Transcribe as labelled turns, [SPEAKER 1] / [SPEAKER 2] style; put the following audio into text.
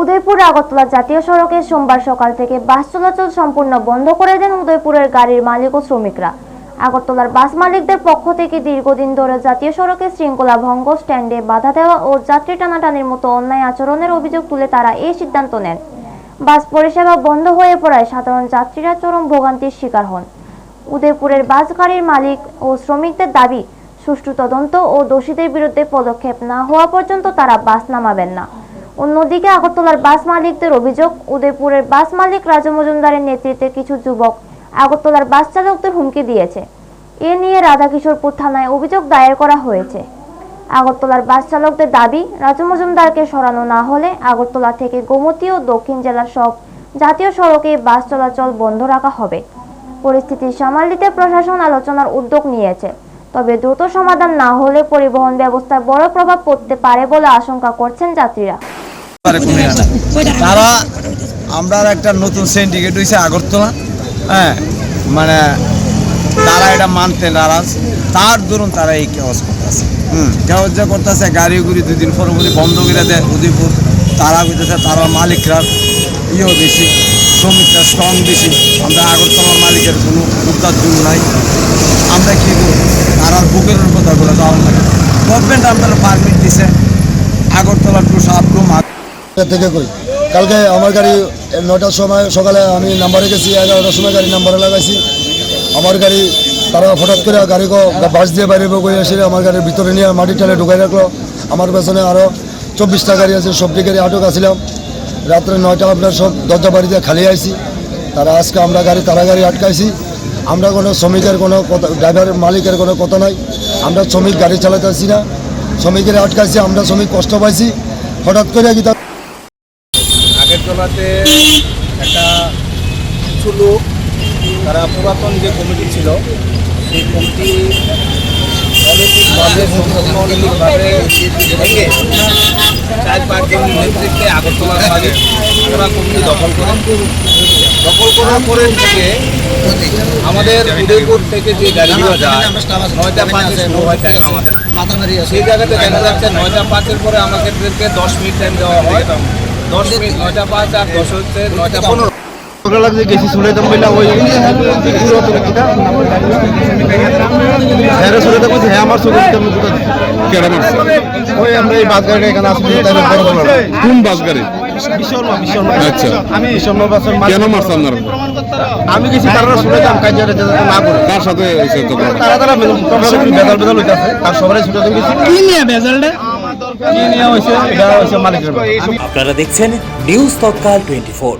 [SPEAKER 1] উদয়পুর আগরতলা জাতীয় সড়কে সোমবার সকাল থেকে বাস চলাচল সম্পূর্ণ বন্ধ করে দেন উদয়পুরের গাড়ির মালিক ও শ্রমিকরা। আগরতলার বাস মালিকদের পক্ষ থেকে দীর্ঘদিন ধরে জাতীয় সড়কে শৃঙ্খলা ভঙ্গ, স্ট্যান্ডে বাধা দেওয়া ও যাত্রী টানাটানির মতো অন্যায় আচরণের অভিযোগ তুলে তারা এই সিদ্ধান্ত নেন। বাস পরিষেবা বন্ধ হয়ে পড়ায় সাধারণ যাত্রীরা চরম ভোগান্তির শিকার হন। উদয়পুরের বাস গাড়ির মালিক ও শ্রমিকদের দাবি, সুষ্ঠু তদন্ত ও দোষীদের বিরুদ্ধে পদক্ষেপ না হওয়া পর্যন্ত তারা বাস নামাবেন না। অন্যদিকে আগরতলার বাস মালিকদের অভিযোগ, উদয়পুরের বাস মালিক রাজু মজুমদারের নেতৃত্বে কিছু যুবক আগরতলার বাস চালকদের হুমকি দিয়েছে। এ নিয়ে রাধাকিশোরপুর থানায় অভিযোগ দায়ের করা হয়েছে। আগরতলার বাস চালকদের দাবি, রাজু মজুমদারকে সরানো না হলে আগরতলা থেকে গোমতী ও দক্ষিণ জেলার সব জাতীয় সড়কে বাস চলাচল বন্ধ রাখা হবে। পরিস্থিতি সামাল দিতে প্রশাসন আলোচনার উদ্যোগ নিয়েছে। তবে দ্রুত সমাধান না হলে পরিবহন ব্যবস্থায় বড় প্রভাব পড়তে পারে বলে আশঙ্কা করছেন যাত্রীরা।
[SPEAKER 2] তারা আমরা একটা নতুন সিন্ডিকেট হয়েছে আগরতলা হ্যাঁ মানে তারা এটা মানতে নারাজ। তার দরুন তারা এই কেওয়াজ করতেছে। হুম। কেওয়াজ যে করতেছে গাড়ি গুড়ি দুই দিন পর পরই বন্ধ করে দেয় উদয়পুর। তারা কইতেছে তারা মালিকরা ইয়েও বেশি শ্রমিকরা স্ট্রং বেশি। আমরা আগরতলার মালিকের কোনো উদ্ধার জন্য নাই। আমরা কি করব? তারা বুকের কথা বলে যাওয়ার লাগে গভর্নমেন্ট আমাদের পারমিট দিছে। আগরতলা টু সাত টু
[SPEAKER 3] থেকে করি কালকে আমার গাড়ি নটার সময়, সকালে আমি নাম্বারে গেছি এগারোটার সময় গাড়ি নাম্বারে লাগাইছি। আমার গাড়ি, তারা হঠাৎ করে গাড়ি বাস দিয়ে বাইরে করে এসে আমার গাড়ির ভিতরে নিয়ে মাটি টানে ঢুকাই রাখল। আমার পেছনে আরও চব্বিশটা গাড়ি আছে, সবটি গাড়ি আটক আসছিলাম রাত্রে নয়টা আপনার সব দরজা বাড়িতে খালি আইছি। তারা আজকে আমরা গাড়ি, তারা গাড়ি আটকাইছি। আমরা কোনো শ্রমিকের কোনো কথা ড্রাইভার মালিকের কোনো কথা নাই। আমরা শ্রমিক গাড়ি চালাতে আসছি না। শ্রমিকের আটকাইছি, আমরা শ্রমিক কষ্ট পাইছি। হঠাৎ করে কি তার
[SPEAKER 4] আগের তলাতে একটা কিছু লোক, তারা পুরাতন যে কমিটি ছিল, সেই কমিটি চার পাঁচজন ওরা কমিটি দখল দখল করার পরে থেকে আমাদের উদয়পুর থেকে যে নয়টা টাইম সেই জায়গাতে দেখা যাচ্ছে নয়টা পাঁচের পরে আমাদেরকে দশ মিনিট টাইম দেওয়া হয়। দশ মিনিট নয়টা পাঁচ আর দশ হচ্ছে নয়টা পনেরো।
[SPEAKER 5] সকালে যে গেছি শুনেতাম বললাম ওই হ্যাঁ বলছি হ্যাঁ আমার চোখে আমি দুটো কেটে মারছে? ওই আমরা এই বাস গাড়ি এখানে আসছি
[SPEAKER 6] কোন বাস গাড়ি আচ্ছা।
[SPEAKER 5] আমি বিশ্বর্মা বাসের মালিক।
[SPEAKER 6] কেন মারছে আপনারা?
[SPEAKER 5] আমি গেছি তারা শুনেতাম কাজ যাতে না করে।
[SPEAKER 6] কার সাথে
[SPEAKER 5] তারা তারা বেদাল হইতাছে তার সবাই শুনেতাম গেছি কি নিয়ে বেজালটা?
[SPEAKER 7] আপনারা দেখছেন নিউজ তৎকাল টোয়েন্টি